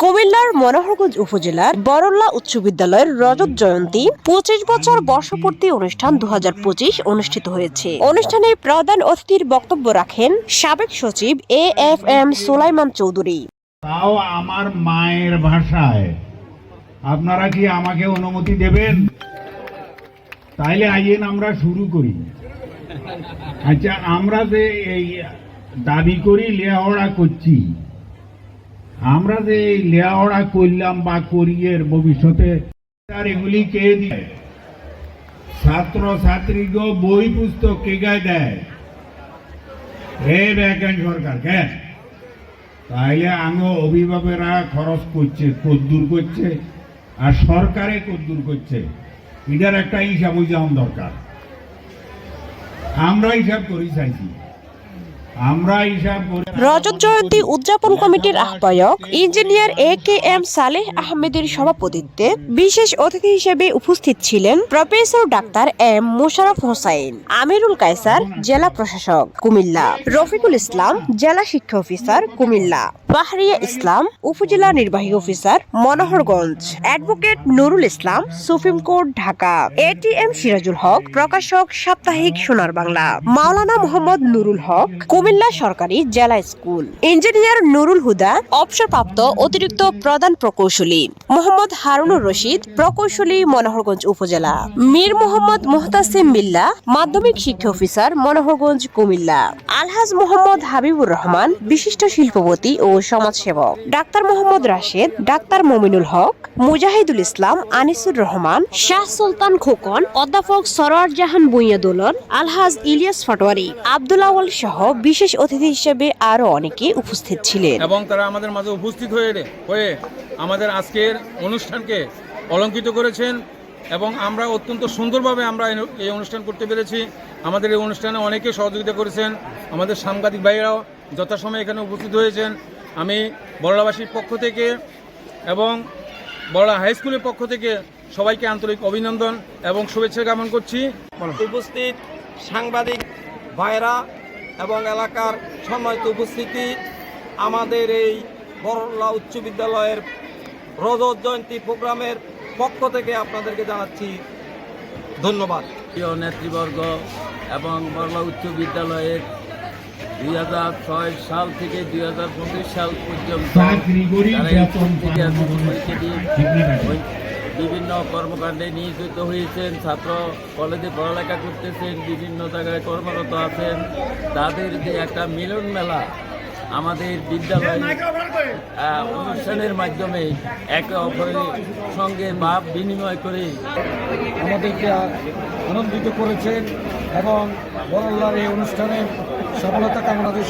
কুমিল্লার মনোহরগঞ্জ উপজেলার বরল্লা উচ্চ বিদ্যালয়ের রজত জয়ন্তী পঁচিশ বছর বর্ষপূর্তি অনুষ্ঠান দুহাজার পঁচিশ অনুষ্ঠিত হয়েছে। অনুষ্ঠানে প্রধান অতিথির বক্তব্য রাখেন সাবেক সচিব A F M Sulaiman Chowdhury. তাও আমার মায়ের ভাষায়। আপনারা কি আমাকে অনুমতি দেবেন? তাইলে আইয়েন আমরা শুরু করি। আচ্ছা আমরা যে এই দাবি করি লেহাওড়া করছি। আমরা যে এই লেহাওড়া করলাম বা করিয়ের ভবিষ্যতে আর এগুলি কে দিয়ে? ছাত্র ছাত্রীকে বই পুস্তক কে গায়ে দেয়? হে দেখেন সরকার কেন তাইলে আঙ্গ অভিভাবকেরা খরচ করছে, কদ্দুর করছে, আর সরকারে কদ্দুর করছে। এটার একটা হিসাব যাওয়া দরকার। আমরা হিসাব করি চাইছি। করি রজত জয়ন্তী উদযাপন কমিটির আহ্বায়ক engineer A K M Saleh আহমেদের সভাপতিত্বে বিশেষ অতিথি হিসেবে উপস্থিত ছিলেন professor doctor M Mosharraf Hossain, Amirul Kaiser জেলা প্রশাসক কুমিল্লা, রফিকুল ইসলাম জেলা শিক্ষা অফিসার কুমিল্লা। বাহরিয়া ইসলাম উপজেলা নির্বাহী officer Manoharganj. Advocate Nurul Islam, supreme court, Dhaka. A T M Sirajul Haque, প্রকাশক সাপ্তাহিক সোনার বাংলা। মাওলানা মোহাম্মদ নুরুল হক, কুমিল্লা সরকারি জেলা স্কুল। ইঞ্জিনিয়ার নুরুল হুদা, অবসরপ্রাপ্ত অতিরিক্ত প্রধান প্রকৌশলী। মোহাম্মদ হারুনুর রশিদ, প্রকৌশলী মনোহরগঞ্জ উপজেলা। মীর মোহাম্মদ মোহতাসিম মিল্লা মাধ্যমিক শিক্ষা অফিসার মনোহরগঞ্জ কুমিল্লা। আলহাজ মোহাম্মদ হাবিবুর রহমান, বিশিষ্ট শিল্পপতি ও সমাজসেবক। ডাক্তার মোহাম্মদ রাশেদ, ডাক্তার মমিনুল হক, মুজাহিদুল ইসলাম, আনিসুর রহমান, শাহ সুলতান খোকন, অধ্যাপক সরোয়ার জাহান বুইয়া দোলন আলহাজ ইলিয়াস ফাটোয়ারি, আব্দুল সহ বিশেষ অতিথি হিসেবে আরও অনেকে উপস্থিত ছিলেন। এবং তারা আমাদের মাঝে উপস্থিত হয়ে হয়ে আমাদের আজকের অনুষ্ঠানকে অলঙ্কিত করেছেন এবং আমরা অত্যন্ত সুন্দরভাবে আমরা এই অনুষ্ঠান করতে পেরেছি। আমাদের এই অনুষ্ঠানে অনেকে সহযোগিতা করেছেন। আমাদের সাংবাদিক ভাইয়েরাও যথাসময়ে এখানে উপস্থিত হয়েছেন। আমি বড়লাবাসীর পক্ষ থেকে এবং বড়লা হাই স্কুলের পক্ষ থেকে সবাইকে আন্তরিক অভিনন্দন এবং শুভেচ্ছা জ্ঞাপন করছি। উপস্থিত সাংবাদিক ভাইরা এবং এলাকার সম্মানিত উপস্থিতি আমাদের এই বড়লা উচ্চ বিদ্যালয়ের রজত জয়ন্তী প্রোগ্রামের পক্ষ থেকে আপনাদেরকে জানাচ্ছি ধন্যবাদ। প্রিয় নেতৃবর্গ এবং বড়লা উচ্চ বিদ্যালয়ের দুই হাজার ছয় সাল থেকে দুই হাজার পঁচিশ সাল পর্যন্ত বিভিন্ন কর্মকাণ্ডে নিয়োজিত হয়েছেন ছাত্র কলেজে পড়ালেখা করতেছেন বিভিন্ন জায়গায় কর্মরত আছেন। তাদের যে একটা মিলন মেলা আমাদের বিদ্যালয় অনুষ্ঠানের মাধ্যমে একে অপরের সঙ্গে ভাব বিনিময় করে আমাদেরকে আনন্দিত করেছেন এবং বরল্লার এই অনুষ্ঠানে সফলতা কামনা করে।